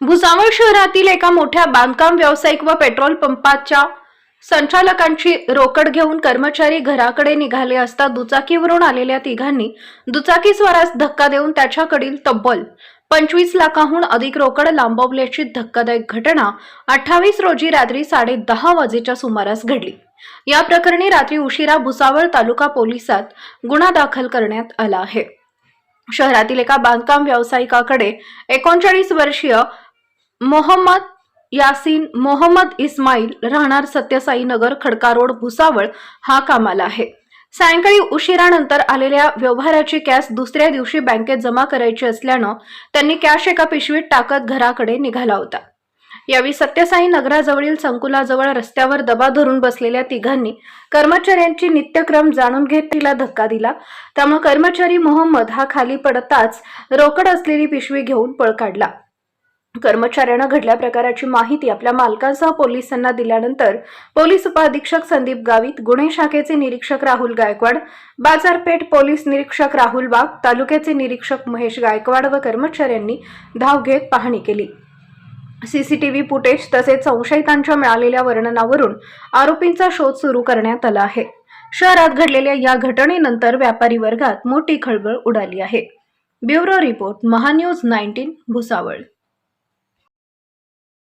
भुसावळ शहरातील एका मोठ्या बांधकाम व्यावसायिक व पेट्रोल पंपाच्या संचालकांची रोकड घेऊन कर्मचारी घराकडे निघाले असता दुचाकीवरून आलेल्या तिघांनी दुचाकीस्वारास धक्का देऊन त्याच्याकडील तब्बल पंचवीस लाखाहून अधिक रोकड लांबवल्याची धक्कादायक घटना अठ्ठावीस रोजी रात्री साडे दहा वाजेच्या सुमारास घडली. या प्रकरणी रात्री उशिरा भुसावळ तालुका पोलिसात गुन्हा दाखल करण्यात आला आहे. शहरातील एका बांधकाम व्यावसायिकाकडे एकोणचाळीस वर्षीय मोहम्मद यासीन मोहम्मद इस्माईल राहणार सत्यसाई नगर खडका रोड भुसावळ हा कामाला आहे. सायंकाळी उशिरानंतर आलेल्या व्यवहाराची कॅश दुसऱ्या दिवशी बँकेत जमा करायची असल्यानं त्यांनी कॅश एका पिशवीत टाकत घराकडे निघाला होता. यावेळी सत्यसाई नगराजवळील संकुलाजवळ रस्त्यावर दबा धरून बसलेल्या तिघांनी कर्मचाऱ्यांची नित्यक्रम जाणून घेत तिला धक्का दिला. त्यामुळे कर्मचारी मोहम्मद हा खाली पडताच रोकड असलेली पिशवी घेऊन पळ काढला. कर्मचाऱ्यानं घडल्या प्रकाराची माहिती आपल्या मालकांसह पोलिसांना दिल्यानंतर पोलीस उपअधीक्षक संदीप गावित गुन्हे शाखेचे निरीक्षक राहुल गायकवाड बाजारपेठ पोलीस निरीक्षक राहुल बाग तालुक्याचे निरीक्षक महेश गायकवाड व कर्मचाऱ्यांनी धाव घेत पाहणी केली. सीसीटीव्ही फुटेज तसेच संशयितांच्या मिळालेल्या वर्णनावरून आरोपींचा शोध सुरू करण्यात आला आहे. शहरात घडलेल्या या घटनेनंतर व्यापारी वर्गात मोठी खळबळ उडाली आहे. Bureau report MahaNews nineteen Bhusawal.